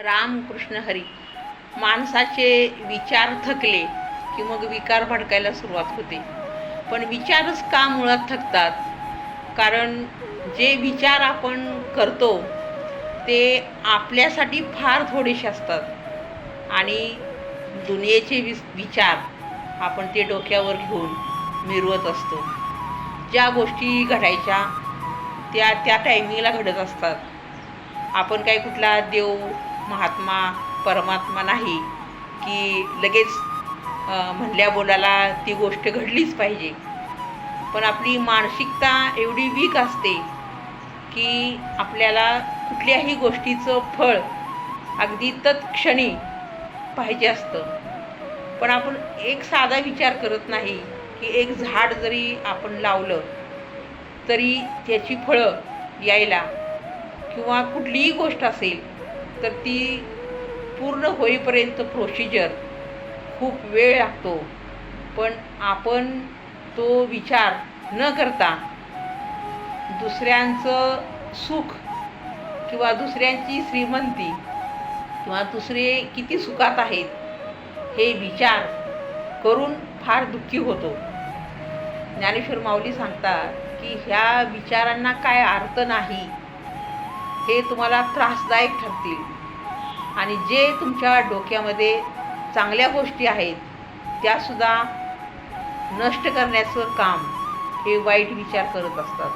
रामकृष्ण हरी. माणसाचे विचार थकले की मग विकार भडकायला सुरुवात होते. पण विचारच का मुळात थकतात? कारण जे विचार आपण करतो ते आपल्यासाठी फार थोडेसे असतात. आणि दुनियेचे वि विचार आपण ते डोक्यावर घेऊन मिरवत असतो. ज्या गोष्टी घडायच्या त्या त्या टायमिंगला घडत असतात. आपण काय कुठला देव महात्मा परमात्मा नाही की लगेच म्हणल्या बोलाला ती गोष्ट घडलीच पाहिजे. पण आपली मानसिकता एवढी वीक असते की आपल्याला कुठल्याही गोष्टीचं फळ अगदी तत्क्षणी पाहिजे असतं. पण आपण एक साधा विचार करत नाही की एक झाड जरी आपण लावलं तरी त्याची फळं यायला किंवा कुठलीही गोष्ट असेल तर ती पूर्ण होईपर्यंत प्रोसिजर खूप वेळ लागतो. पण आपण तो विचार न करता दुसऱ्यांचं सुख किंवा दुसऱ्यांची श्रीमंती किंवा दुसरे किती सुखात आहेत हे विचार करून फार दुःखी होतो. ज्ञानेश्वर माऊली सांगतात की ह्या विचारांना काय अर्थ नाही हे तुम्हाला त्रासदायक ठरतील. आणि जे तुमच्या डोक्यामध्ये चांगल्या गोष्टी आहेत त्यासुद्धा नष्ट करण्याचं काम हे वाईट विचार करत असतात.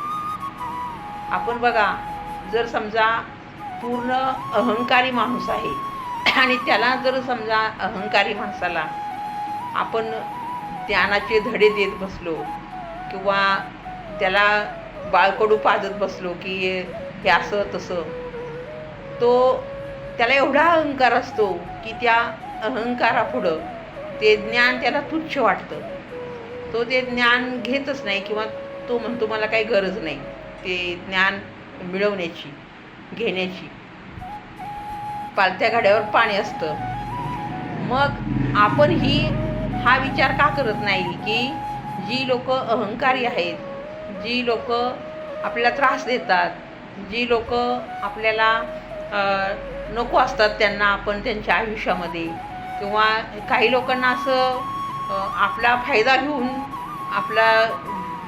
आपण बघा जर समजा पूर्ण अहंकारी माणूस आहे आणि त्याला जर समजा अहंकारी माणसाला आपण ज्ञानाचे धडे देत बसलो किंवा त्याला बाळकडू पाजत बसलो की हे असं तसं. तो त्याला एवढा अहंकार असतो की त्या अहंकारापुढं ते ज्ञान त्याला तुच्छ वाटतं. तो ते ज्ञान घेतच नाही किंवा तो म्हणतो मला काही गरज नाही. ते ज्ञान मिळवण्याची घेण्याची. पालत्या गाड्यावर पाणी असतं. मग आपण ही हा विचार का करत नाही की जी लोक अहंकारी आहेत जी लोक आपल्याला त्रास देतात जी लोक आपल्याला नको असतात त्यांना आपण त्यांच्या आयुष्यामध्ये. किंवा काही लोकांना असं आपला फायदा घेऊन आपला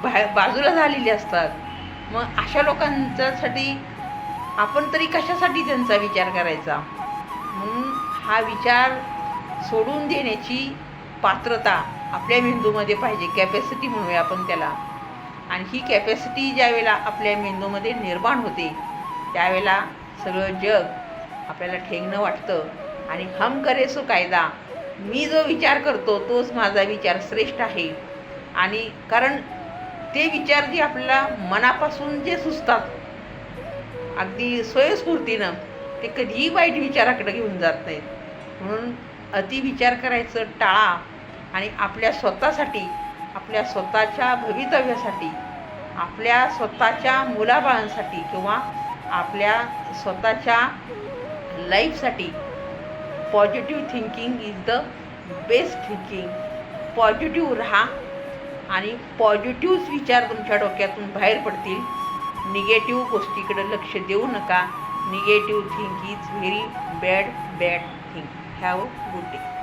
बाहे बाजूला झालेली असतात. मग अशा लोकांच्यासाठी आपण तरी कशासाठी त्यांचा विचार करायचा? म्हणून हा विचार सोडून देण्याची पात्रता आपल्या मेंदूमध्ये पाहिजे. कॅपॅसिटी म्हणूया आपण त्याला. आणि ही कॅपॅसिटी ज्यावेळेला आपल्या मेंदूमध्ये निर्माण होते त्यावेळेला सगळं जग आपल्याला ठेंगणं वाटतं. आणि हम करे सो कायदा मी जो विचार करतो तोच माझा विचार श्रेष्ठ आहे. आणि कारण ते विचार जे आपल्याला मनापासून जे सुचतात अगदी स्वयंस्फूर्तीनं ते कधीही वाईट विचाराकडे घेऊन जात नाहीत. म्हणून अतिविचार करायचं टाळा आणि आपल्या स्वतःसाठी आपल्या स्वतःच्या भवितव्यासाठी आपल्या स्वतःच्या मुलाबाळांसाठी किंवा आपल्या स्वतःच्या लाईफसाठी positive thinking is the best thinking positive राहा आणि पॉझिटिव्हच विचार तुमच्या डोक्यातून बाहेर पडतील. निगेटिव्ह गोष्टीकडे लक्ष देऊ नका. Negative think is very bad bad think have good day